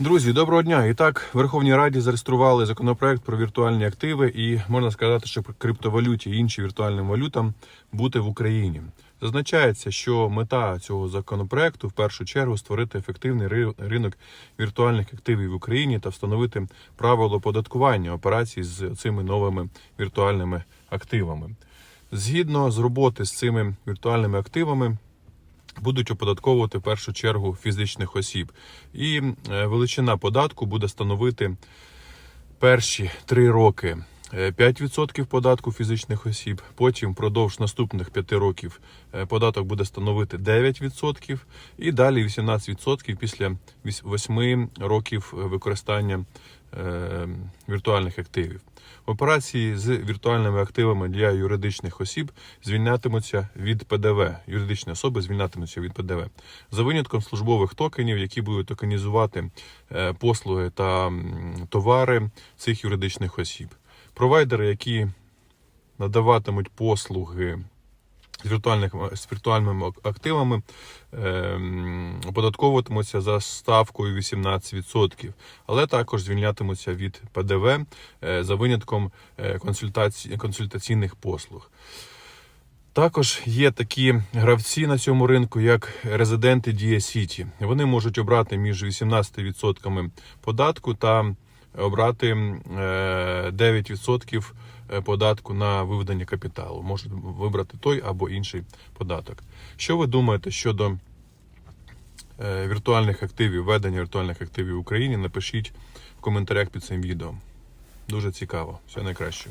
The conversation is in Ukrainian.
Друзі, доброго дня! І так, Верховній Раді зареєстрували законопроект про віртуальні активи, і можна сказати, що криптовалюті і іншим віртуальним валютам бути в Україні. Зазначається, що мета цього законопроекту в першу чергу створити ефективний ринок віртуальних активів в Україні та встановити правила оподаткування операцій з цими новими віртуальними активами. Згідно з роботи з цими віртуальними активами, будуть оподатковувати в першу чергу фізичних осіб. І е, величина податку буде становити перші три роки е, 5% податку фізичних осіб. Потім впродовж наступних 5 років е, податок буде становити 9%, і далі 18% після 8 років використання е, віртуальних активів. Операції з віртуальними активами для юридичних осіб звільнятимуться від ПДВ. Юридичні особи звільнятимуться від ПДВ за винятком службових токенів, які будуть токенізувати е, послуги та товари цих юридичних осіб. Провайдери, які надаватимуть послуги з, віртуальних, з віртуальними активами ем, оподатковуватимуться за ставкою 18%, але також звільнятимуться від ПДВ е, за винятком е, консультацій, консультаційних послуг. Також є такі гравці на цьому ринку, як резиденти Дія Сіті. Вони можуть обрати між 18% податку та обрати е, 9% податку на виведення капіталу. Можуть вибрати той або інший податок. Що ви думаєте щодо е, віртуальних активів, ведення віртуальних активів в Україні? Напишіть в коментарях під цим відео. Дуже цікаво. Все найкраще.